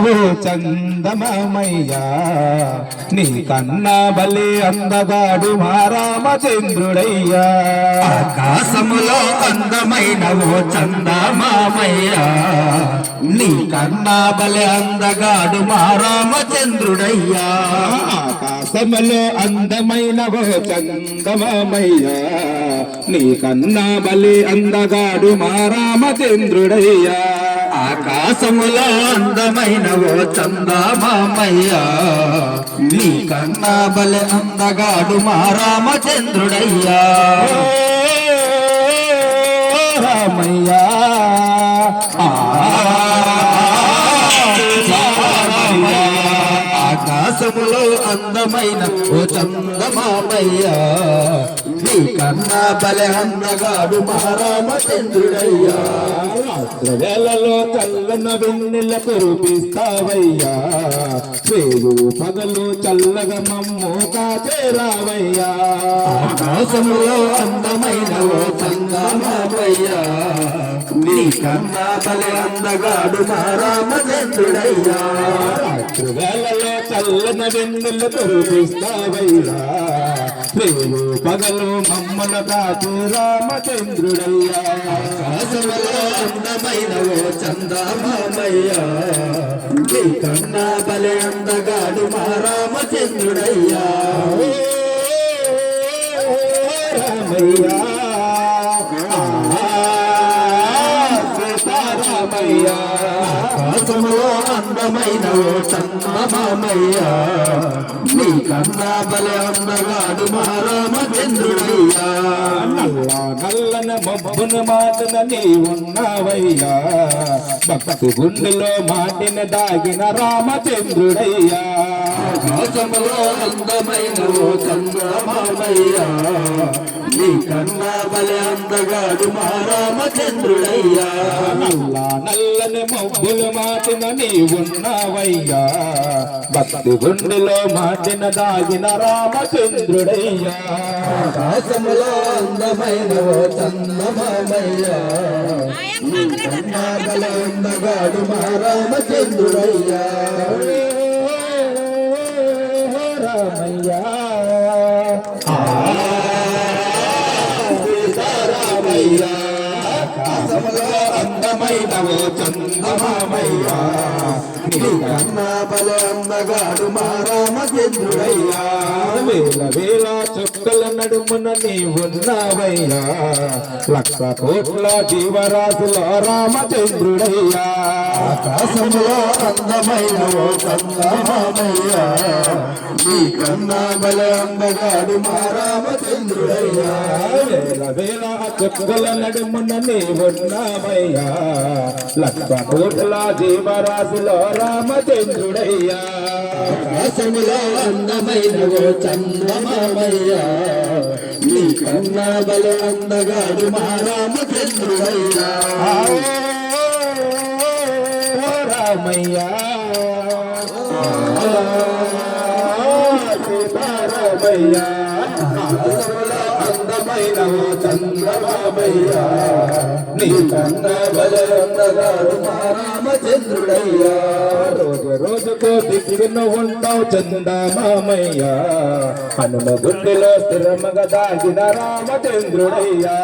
అందమైనవు చందమామయ్యా. నీ కన్నా బలి అందగాడు మా రామచంద్రుడయ్యా ఆకాశములో అందమైన ఓ చందమామయ్యా. నీ కన్నా బలె అందగాడు మా రామచంద్రుడయ్యా ఆకాశములో అందమైనవు చందమామయ్యా. నీ కన్నా బలి అందగాడు మా రామచంద్రుడయ్యా ఆకాశములో అందమైన ఓ చందమామయ్యా. నీ కన్నా బలె అందగాడు మా రామచంద్రుడయ్యా. రామయ్యా. ఆకాశములో అందమైన ఓ చందమామయ్యా. నీ కన్నా బలె అందగాడు మా రామచంద్రుడయ్యా చల్లన వెన్నెల కురిపిస్తావయ్యా. వేలు పగలు చల్లగా మమ్ము కాచేరావయ్యా ఆకాశంలో అందమైన ఓ చందమామయ్యా నీ కన్నా బలె అందగాడు మహారామచంద్రుడయ్యా. రామచంద్రుడయ్యా చల్లన వెన్నెల కురిపిస్తావయ్యా. వేలు పగలు మమ్మల కాచే రామచంద్రుడయ్యా ఆకాశములో అందమైన ఓ చందమామయ్యా నీ కన్నా బలే అందగాడు మా రామచంద్రుడయ్యా రామయ్యా సీతారామయ్యా ఆకాశములో అందమైన చందమామయ్యా. నీ కన్నా బలె అందగాడు మా రామచంద్రుడయ్యా నల్ల నల్లన మబ్బున మాటన నీ ఉన్నావయ్యా భక్తి గుండెలో మాటిన దాగిన రామచంద్రుడయ్యా. ఆకాశములో అందమైన ఓ చంద్రమామయ్యా నీ కన్నా బలె అందగాడు మా రామచంద్రుడయ్యా నల్ల నల్లని మబ్బుల మాటిన నీ ఉన్నావయ్యా. భక్తి గుండెలో మాటిన దాగిన రామచంద్రుడయ్యా. ఆకాశములో అందమైన ఓ మా రామచంద్రుడయ్యా. రామయ్యా. అందమైనవో అందమైన ఓ చంద్రమామయ్యా నీ కన్నా బలె మా రామచంద్రుడయ్యా వేల వేల చుక్కల నడుమున నీ ఉన్నావయ్యా లక్ష కోట్ల జీవరాశుల రామచంద్రుడయ్యా. ఆకాశంలో అందమైనవో చందమామయ్యా. నీ కన్నా బలె అందగాడు మా రామచంద్రుడయ్యా వేల వేల చుక్కల నడుమున నీ ఉన్నావయ్యా లక్ష కోట్ల జీవరాశుల రామచంద్రుడయ్యా. ఆకాశములో అందమైన ఓ నీ కన్నా బలె అందగాడు మా రామచంద్రుడయ్యా రామయ్యా. సీతారామయ్యా. అందమైన చంద్రమామయ్యా నీ కన్నా బలె మా రామచంద్రుడయ్యా రోజు రోజుకో దిక్కున ఉంటావు చందమామయ్యా. హనుమ గుండెలో స్థిరమగ దాగిన రామచంద్రుడయ్యా.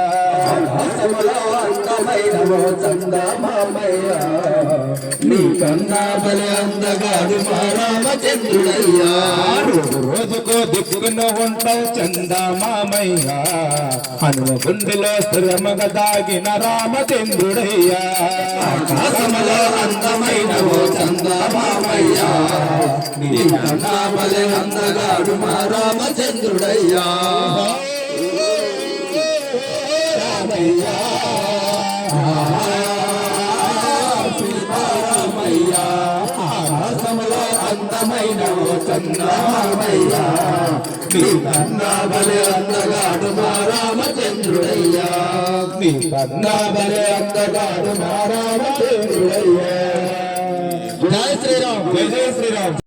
చందమామయ్యా. నీ కన్నా బలె అందగాడు మా రామచంద్రుడయ్యా దిక్కున ఉంటావు చందమామయ్యా. హనుమ గుండెలో స్థిరమగ దాగిన రామచంద్రుడయ్యా. ఆకాశములో అందమైన ఓ చందమామయ్యా. నీ కన్నా అందగాడు మా రామచంద్రుడయ్యా. రామయ్యా. రామయ్యా ఆకాశములో అందమైన ఓ చందమామయ్యా నీ కన్నా బలే అందగాడు మా రామచంద్రుడయ్యా. నీ కన్నా బలే అందగాడు మా రామచంద్రుడయ్యా. జయ శ్రీరామ్ జయ జయ శ్రీరామ్.